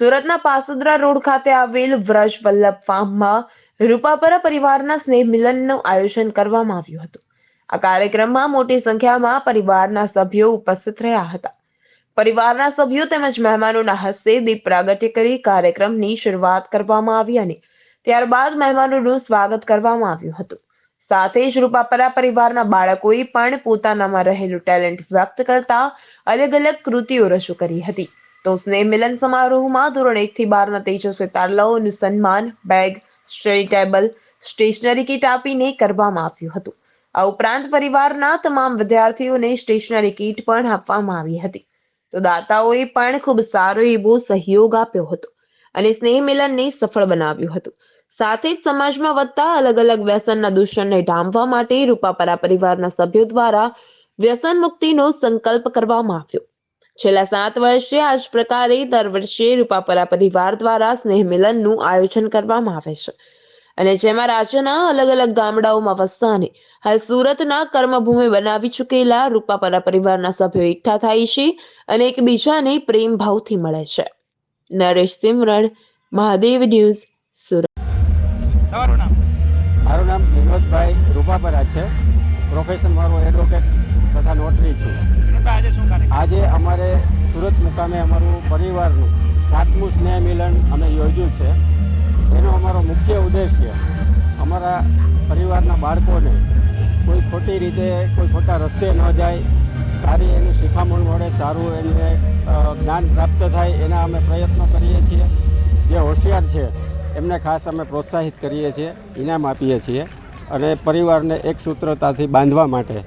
સુરતના પાસુદ્રા રોડ ખાતે આવેલ વ્રજ વલ્લભ ફાર્મમાં રૂપાપરા પરિવારના સ્નેહ મિલનનું આયોજન કરવામાં આવ્યું હતું. આ કાર્યક્રમમાં મોટી સંખ્યામાં પરિવારના સભ્યો ઉપસ્થિત રહ્યા હતા. પરિવારના સભ્યો તેમજ મહેમાનોના હસ્તે દીપ પ્રાગટ્ય કરી કાર્યક્રમની શરૂઆત કરવામાં આવી અને ત્યારબાદ મહેમાનોનું સ્વાગત કરવામાં આવ્યું હતું. સાથે જ રૂપાપરા પરિવારના બાળકોએ પણ પોતાનામાં રહેલું ટેલેન્ટ વ્યક્ત કરતા અલગ અલગ કૃતિઓ રજૂ કરી હતી. તો સ્નેહ મિલન સમારોહમાં ધોરણ એક થી બારના તેજસ્વી તારલાઓનું સન્માન bag study table stationery kit આપીને કરવામાં આવ્યું હતું આ ઉપરાંત પરિવારના તમામ વિદ્યાર્થીઓને સ્ટેશનરી કીટ પણ આપવામાં આવી હતી તો દાતાઓએ પણ ખૂબ સારો એવો સહયોગ આપ્યો હતો અને સ્નેહ મિલનને સફળ બનાવ્યું હતું સાથે જ સમાજમાં વધતા અલગ અલગ વ્યસનના દૂષણને ડામવા માટે રૂપાપરા પરિવારના સભ્યો દ્વારા વ્યસન મુક્તિનો સંકલ્પ કરવામાં આવ્યો। છેલ્લા સાત વર્ષે આ જ પ્રકારે દર વર્ષે રૂપાપરા પરિવાર દ્વારા સ્નેહ મિલનનું આયોજન કરવામાં આવે છે. અને જેમાં રાજ્યના અલગ અલગ ગામડાઓમાં વસતાને હાલ સુરતના કર્મભૂમિ બનાવી ચૂકેલા રૂપાપરા પરિવારના સભ્યો એકઠા થાય છે અને એકબીજાને પ્રેમ ભાવથી મળે છે. નરેશ સિમરણ મહાદેવ ન્યૂઝ સુરત. તમારું નામ? મારું નામ વિનોદભાઈ રૂપાપરા છે. પ્રોફેશન મારો એડવોકેટ તથા નોટરી છું. આજે શું કાર્યક્રમ? આજે અમારે સુરત મુકામે અમારું પરિવારનું સાતમું સ્નેહ મિલન અમે યોજ્યું છે. એનો અમારો મુખ્ય ઉદ્દેશ્ય અમારા પરિવારના બાળકોને કોઈ ખોટી રીતે, કોઈ ખોટા રસ્તે ન જાય, સારી એની શિખામણ મળે, સારું એને જ્ઞાન પ્રાપ્ત થાય એના અમે પ્રયત્નો કરીએ છીએ. જે હોશિયાર છે, એમને ખાસ અમે પ્રોત્સાહિત કરીએ છીએ, ઇનામ આપીએ છીએ અને પરિવારને એક સૂત્રતાથી બાંધવા માટે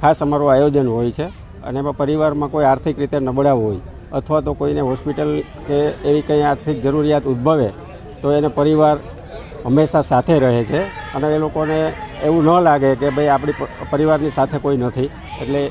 ખાસ અમારું આયોજન હોય છે. અને એમાં પરિવારમાં કોઈ આર્થિક રીતે નબળા હોય અથવા તો કોઈને હોસ્પિટલ કે એવી કંઈ આર્થિક જરૂરિયાત ઉદ્ભવે, તો એને પરિવાર હંમેશા સાથે રહે છે. અને એ લોકોને એવું ન લાગે કે ભાઈ આપણી પરિવારની સાથે કોઈ નથી. એટલે